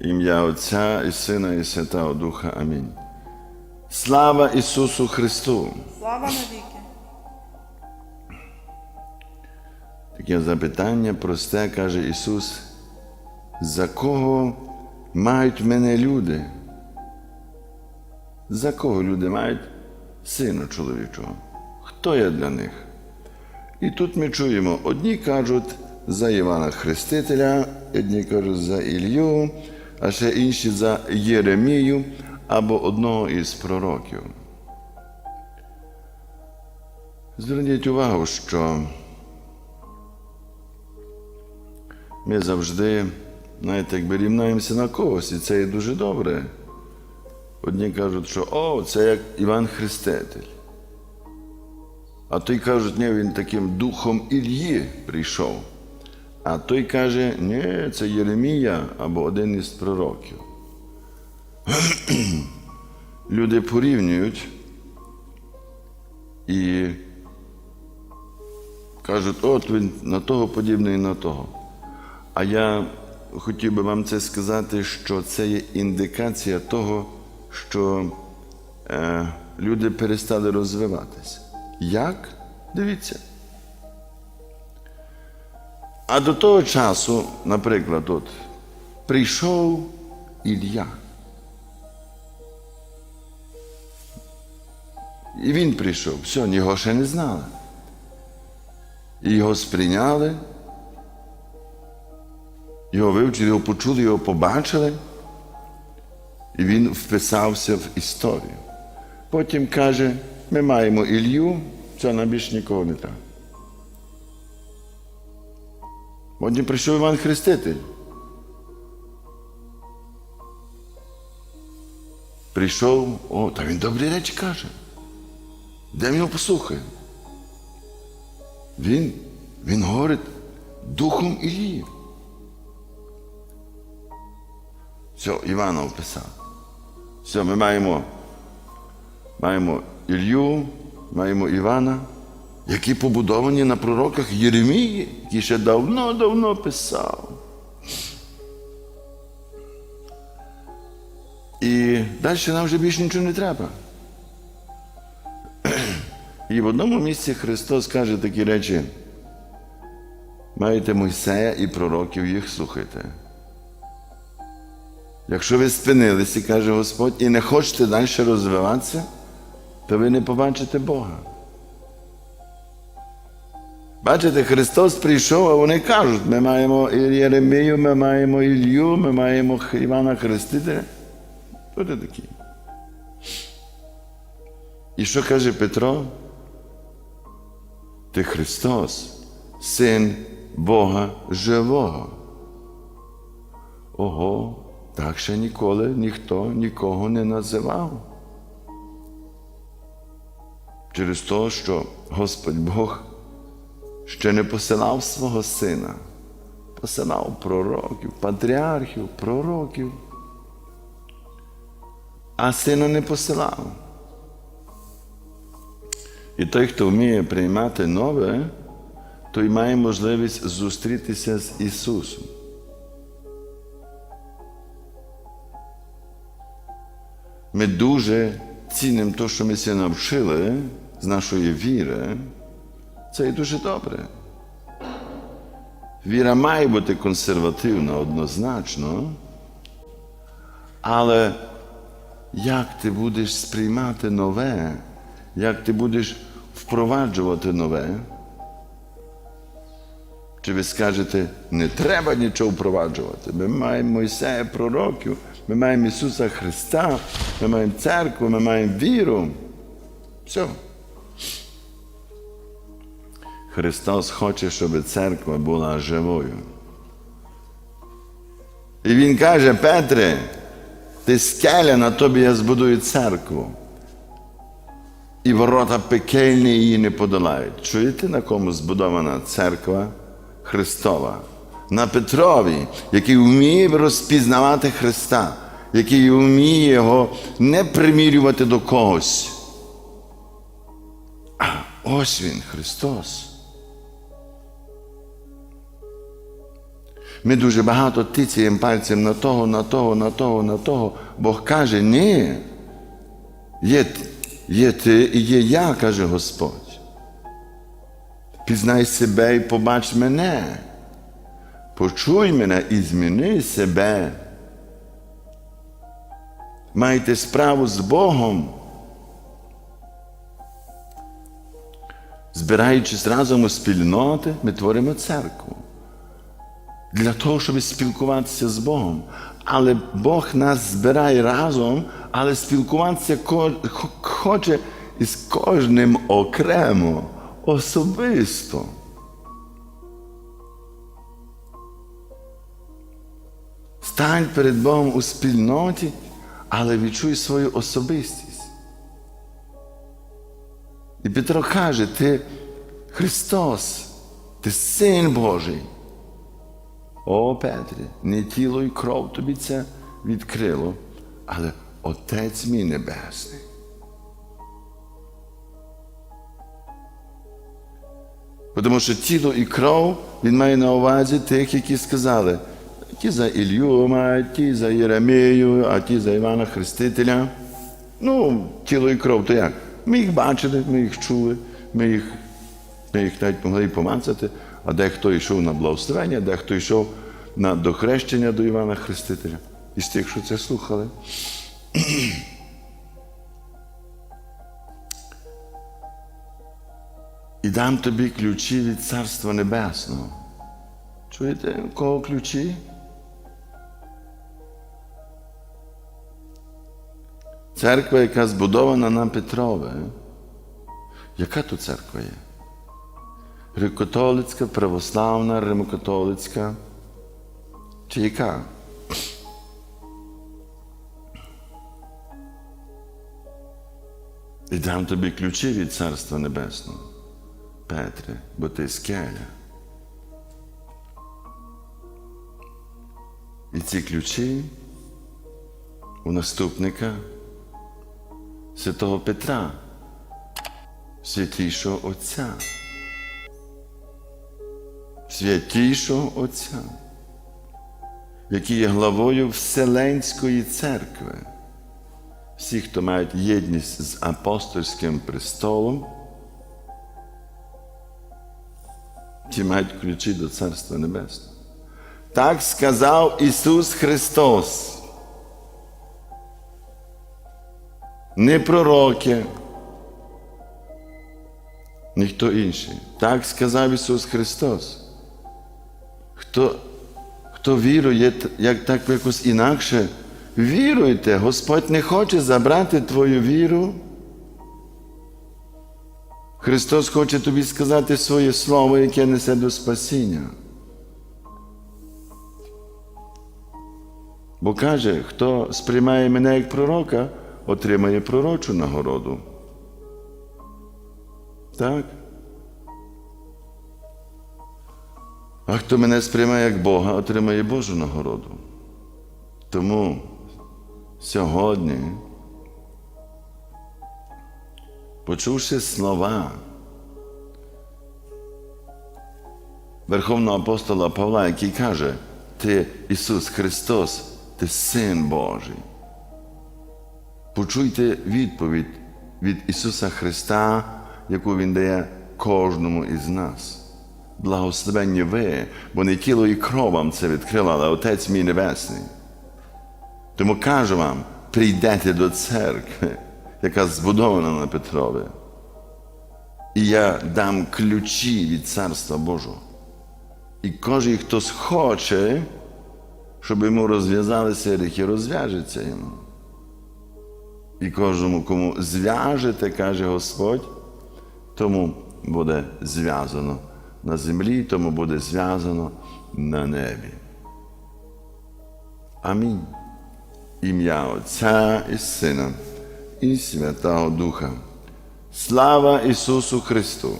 Ім'я Отця і Сина, і Святого Духа. Амінь. Слава Ісусу Христу! Слава навіки. Таке запитання просте, каже Ісус. За кого мають мене люди? За кого люди мають сина чоловічого? Хто я для них? І тут ми чуємо: одні кажуть за Івана Хрестителя, одні кажуть за Ілью, а ще інші за Єремію або одного із пророків. Зверніть увагу, що ми завжди, знаєте, якби рівнаємося на когось, і це є дуже добре. Одні кажуть, що о, це як Іван Хреститель. А той кажуть, ні, він таким духом Ільї прийшов. А той каже, ні, це Єремія або один із пророків. Люди порівнюють і кажуть, от він на того подібний на того. А я хотів би вам це сказати, що це є індикація того, що е, люди перестали розвиватися. Як? Дивіться. А до того часу, наприклад, от, прийшов Ілля. І він прийшов, все, його ще не знали. І його сприйняли, його вивчили, його почули, його побачили, і він вписався в історію. Потім каже, ми маємо Ілью, все, нам більше нікого не треба. Потім прийшов Іван Хреститель. Прийшов, о, та він добрі речі каже. Де його послухаємо? Він, він говорить духом Ілії. Все, Івана вписав. Все, ми маємо, маємо Ілью, маємо Івана, які побудовані на пророках Єремії, який ще давно-давно писав. І далі нам вже більше нічого не треба. І в одному місці Христос каже такі речі: маєте Мойсея і пророків, їх слухайте. Якщо ви спинилися, каже Господь, і не хочете далі розвиватися, то ви не побачите Бога. Бачите, Христос прийшов, а вони кажуть, ми маємо Єремію, ми маємо Ілью, ми маємо Івана Хрестителя. Хто ти? І що каже Петро? Ти Христос, Син Бога Живого. Ого, так ще ніколи ніхто нікого не називав. Через те, що Господь Бог ще не посилав свого сина, посилав пророків, патріархів, пророків, а сина не посилав. І той, хто вміє приймати нове, той має можливість зустрітися з Ісусом. Ми дуже цінимо те, що ми ся навчили з нашої віри. Це і дуже добре. Віра має бути консервативна однозначно, але як ти будеш сприймати нове, як ти будеш впроваджувати нове? Чи ви скажете, не треба нічого впроваджувати? Ми маємо Мойсея пророків, ми маємо Ісуса Христа, ми маємо церкву, ми маємо віру. Все. Христос хоче, щоб церква була живою. І Він каже, Петре, ти скеля, на тобі я збудую церкву. І ворота пекельні її не подолають. Чуєте, на кому збудована церква Христова? На Петрові, який вміє розпізнавати Христа, який вміє його не примірювати до когось. А ось він, Христос. Ми дуже багато тицяємо пальцем на того, на того, на того, на того. Бог каже, ні. Є, є ти і є я, каже Господь. Пізнай себе і побач мене. Почуй мене і зміни себе. Майте справу з Богом. Збираючись разом у спільноти, ми творимо церкву. Для того, щоб спілкуватися з Богом. Але Бог нас збирає разом, але спілкуватися хоче із кожним окремо, особисто. Стань перед Богом у спільноті, але відчуй свою особистість. І Петро каже, ти Христос, ти син Божий. О, Петрі, не тіло і кров тобі це відкрило, але Отець мій Небесний. Тому що тіло і кров він має на увазі тих, які сказали, ті за Ілью мають, ті за Єремію, а ті за Івана Хрестителя. Ну, тіло і кров, то як? Ми їх бачили, ми їх чули, ми їх, ми їх навіть могли помацати, а дехто йшов на благословення, дехто йшов на дохрещення до Івана Хрестителя. Із тих, що це слухали. І дам тобі ключі від Царства Небесного. Чуєте, у кого ключі? Церква, яка збудована на Петрове. Яка то церква є? Греко-католицька, православна, римокатолицька. Чи яка? І дам тобі ключі від Царства Небесного. Петре, бо ти скеля. І ці ключі у наступника святого Петра, святішого Отця. Святішого Отця, який є главою Вселенської церкви. Всі, хто мають єдність з апостольським престолом, ті мають ключі до Царства Небесного. Так сказав Ісус Христос. Не пророки, ніхто інший. Так сказав Ісус Христос. Хто, хто вірує, як так якось інакше, віруйте, Господь не хоче забрати твою віру. Христос хоче тобі сказати своє слово, яке несе до спасіння. Бо каже, хто сприймає мене як пророка, отримає пророчу нагороду. Так? А хто мене сприймає як Бога, отримає Божу нагороду. Тому сьогодні, почувши слова Верховного апостола Павла, який каже, Ти Ісус Христос, Ти Син Божий. Почуйте відповідь від Ісуса Христа, яку Він дає кожному із нас. Благословенні ви, бо не тіло і кров вам це відкрило, але Отець мій Небесний. Тому кажу вам, прийдете до церкви, яка збудована на Петрові. І я дам ключі від Царства Божого. І кожен, хто схоче, щоб йому розв'язалися гріхи, розв'яжеться йому. І кожному, кому зв'яжете, каже Господь, тому буде зв'язано на землі, тому буде зв'язано на небі. Амінь. Ім'я Отця і Сина і Святого Духа. Слава Ісусу Христу!